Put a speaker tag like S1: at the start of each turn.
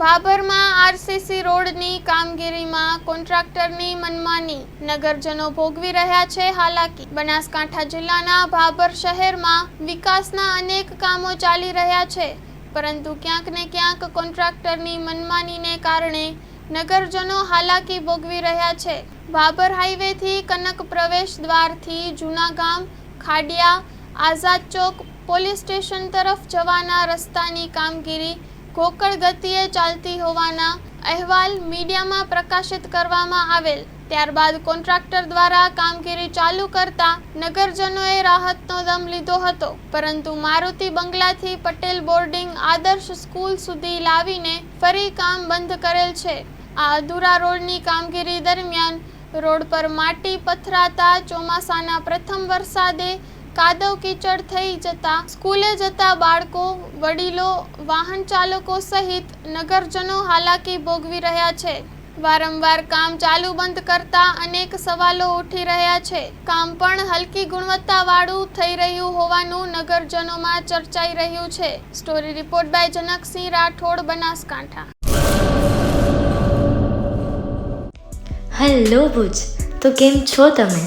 S1: ભાભરમાં RCC રોડની કામગીરીમાં કોન્ટ્રાક્ટરની મનમાની નગરજનો ભોગવી રહ્યા છે. હાલાકી. બનાસકાંઠા જિલ્લાના ભાભર શહેરમાં વિકાસના અનેક કામો ચાલી રહ્યા છે. પરંતુ ક્યાંક ને ક્યાંક કોન્ટ્રાક્ટરની મનમાનીને કારણે નગરજનો હાલાકી ભોગવી રહ્યા છે. ભાભર હાઈવેથી કનક પ્રવેશ દ્વારથી જૂના ખાડિયા, આઝાદ ચોક, પોલીસ સ્ટેશન તરફ જવાના રસ્તાની કામગીરી ગોકળ ગતિએ ચાલતી હોવાના અહેવાલ મીડિયામાં પ્રકાશિત કરવામાં આવેલ. ત્યારબાદ કોન્ટ્રાક્ટર દ્વારા કામગીરી ચાલુ કરતા નગરજનોએ રાહતનો દમ લીધો હતો. પરંતુ મારુતિ બંગલાથી પટેલ બોર્ડિંગ આદર્શ સ્કૂલ સુધી લાવીને ફરી કામ બંધ કરેલ છે. આ અધૂરા રોડની કામગીરી દરમિયાન રોડ પર માટી પથરાતા ચોમાસાના પ્રથમ વરસાદે કાદવ કીચડ થઈ જતા સ્કૂલે જતા બાળકો, વડીલો, વાહન ચાલકો સહિત નગરજનો હાલાકી ભોગવી રહ્યા છે. વારંવાર કામ ચાલુ બંધ કરતા અનેક સવાલો ઉઠી રહ્યા છે. કામ પણ હલકી ગુણવત્તાવાળું થઈ રહ્યું હોવાનું નગરજનોમાં ચર્ચાઈ રહ્યું છે. Story report by Janaksinh Rathod, Banaskantha.
S2: Hello Bhuj, તો કેમ છો તમે?